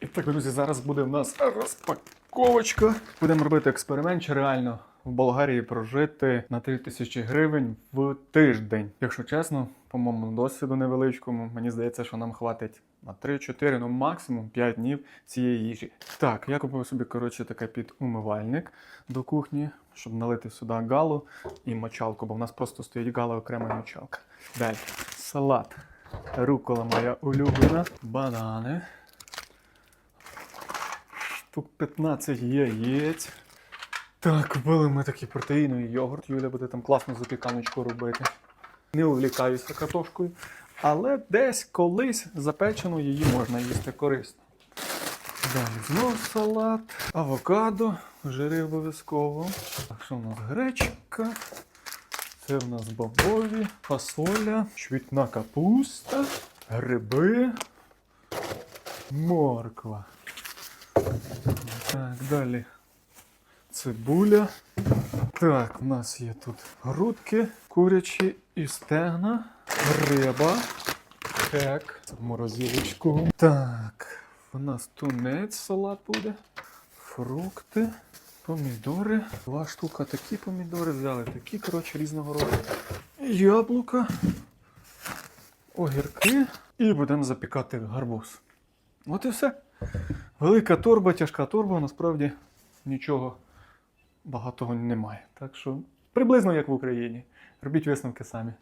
І так, друзі, зараз буде в нас розпаковочка. Будемо робити експеримент, чи реально в Болгарії прожити на 3 тисячі гривень в тиждень. Якщо чесно, по моєму досвіду невеличкому, мені здається, що нам хватить на 3-4, ну максимум 5 днів цієї їжі. Так, я купив собі, коротше, такий підумивальник до кухні, щоб налити сюди галу і мочалку, бо в нас просто стоїть гала окрема мочалка. Далі. Салат. Рукола моя улюблена. Банани. Штук 15 яєць. Так, купили ми такий протеїновий йогурт. Юля буде там класну запіканочку робити. Не увлікаюся картошкою, але десь колись запечену її можна їсти корисно. Далі знову салат, авокадо, жири обов'язково. Так, що в нас гречка? Це в нас бобові, фасоля, чвітна капуста, гриби, морква. Так, далі цибуля. Так, у нас є тут грудки, курячі і стегна, риба, хек, морозилочку. Так, у нас тунець салат буде, фрукти, помідори. Два штука такі помідори взяли, такі, коротше, різного роду. Яблука, огірки і будемо запікати гарбуз. От і все. Велика торба, тяжка торба, насправді нічого багатого немає. Так що приблизно як в Україні. Робіть висновки самі.